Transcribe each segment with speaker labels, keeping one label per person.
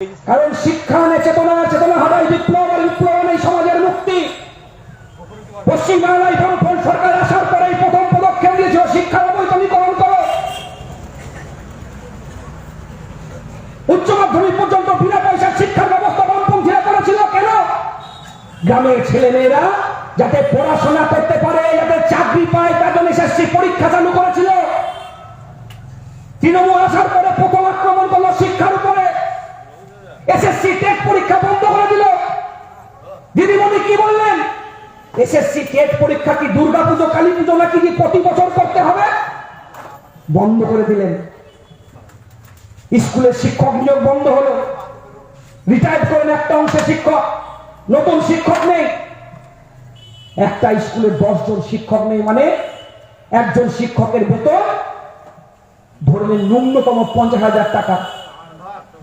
Speaker 1: কারণ শিক্ষা আনে চেতনা চেতনা হারাই বিপ্লব আর বিপ্লব আনে সমাজের মুক্তি। পশ্চিমবাংলায় বামফ্রন্ট সরকার আসার পরেই প্রথম পদক্ষেপ দিয়েছিল, শিক্ষার অবৈতনিকরণ করো। উচ্চ মাধ্যমিক পর্যন্ত বিনা পয়সার শিক্ষার ব্যবস্থা বামপন্থীরা করেছিল কেন? গ্রামের ছেলে মেয়েরা যাতে পড়াশোনা করতে পারে, যাতে চাকরি পায়, তার জন্য পরীক্ষা চালু করেছিল। তৃণমূল আসার পরে প্রথম এসএসসি টেট পরীক্ষা বন্ধ করে দিল। দিদিমণি কি বললেন? এসএসসি টেট পরীক্ষা কি দুর্গা পুজো, কালী পুজো নাকি কি প্রতি বছর করতে হবে? বন্ধ করে দিলেন। স্কুলের শিক্ষক নিয়োগ বন্ধ হলো। রিটায়ার করেন একটা অংশে শিক্ষক। নতুন শিক্ষক নেই। একটা স্কুলে দশ জন শিক্ষক নেই মানে একজন শিক্ষকের বেতন ধরলেন ন্যূনতম পঞ্চাশ হাজার টাকা।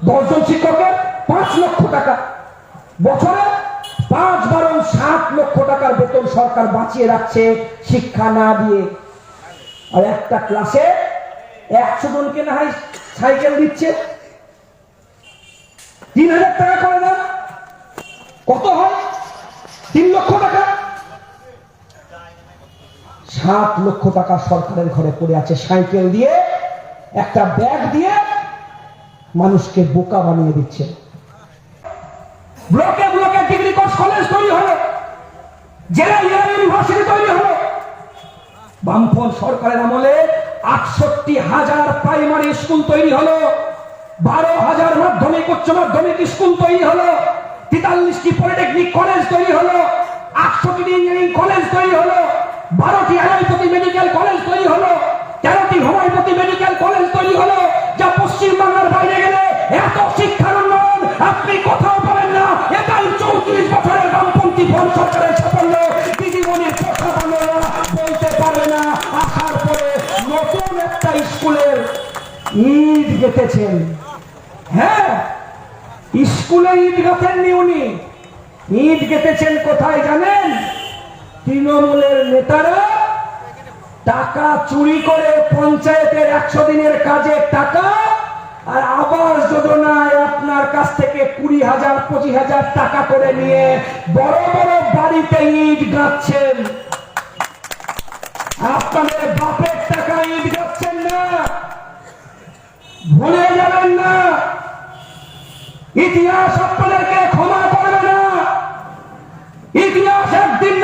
Speaker 1: দশজন শিক্ষকের পাঁচ লক্ষ টাকা। বছরে পাঁচ বারো সাত লক্ষ টাকার বেতন সরকার বাঁচিয়ে রাখছে শিক্ষা না দিয়ে। আর একটা ক্লাসে একশো জনকে না হয় সাইকেল দিচ্ছে। তিন হাজার টাকা করে দেন। কত হয়? তিন লক্ষ টাকা। সাত লক্ষ টাকা সরকারের ঘরে পড়ে আছে সাইকেল দিয়ে। একটা ব্যাগ দিয়ে মানুষকে বোকা বানিয়ে দিচ্ছে। ব্লকে ব্লকে ডিগ্রি কোর্স কলেজ তৈরি হলো। জেলা ইউনিভার্সিটি তৈরি হলো। বামফ্রন্ট সরকারের আমলে আটষট্টি হাজার প্রাইমারি স্কুল তৈরি হলো। বারো হাজার মাধ্যমিক, উচ্চ মাধ্যমিক স্কুল তৈরি হলো। তেতাল্লিশটি পলিটেকনিক কলেজ তৈরি হলো। আটশোটি ইঞ্জিনিয়ারিং কলেজ তৈরি হলো। বারোটি এলআইপতি মেডিকেল কলেজ তৈরি হলো। তেরোটি হোমিওপ্যাথি মেডিকেল কলেজ তৈরি হলো। যা পশ্চিমবাংলার বাইরে গেলে এত সাফল্য দিদিমণির কথা বাংলা বলতে পারবে না। আসার পরে নতুন একটা স্কুলের হ্যাঁ স্কুলে ঈদ গাঁথেননি উনি। ঈদ গেঁথেছেন কোথায় জানেন? তৃণমূলের নেতারা টাকা চুরি করে পঞ্চায়েতের একশো দিনের কাজের টাকা আর আবাস যোজনায় আপনার কাছ থেকে কুড়ি হাজার, পঁচিশ হাজার টাকা করে নিয়ে বড় বড় বাড়িতে ইট গাচ্ছেন আপনাদের বাপের টাকা ইট গাচ্ছেন না। ভুলে যাবেন না। ইতিহাস আপনাদেরকে ক্ষমা করবে না। ইতিহাস একদিন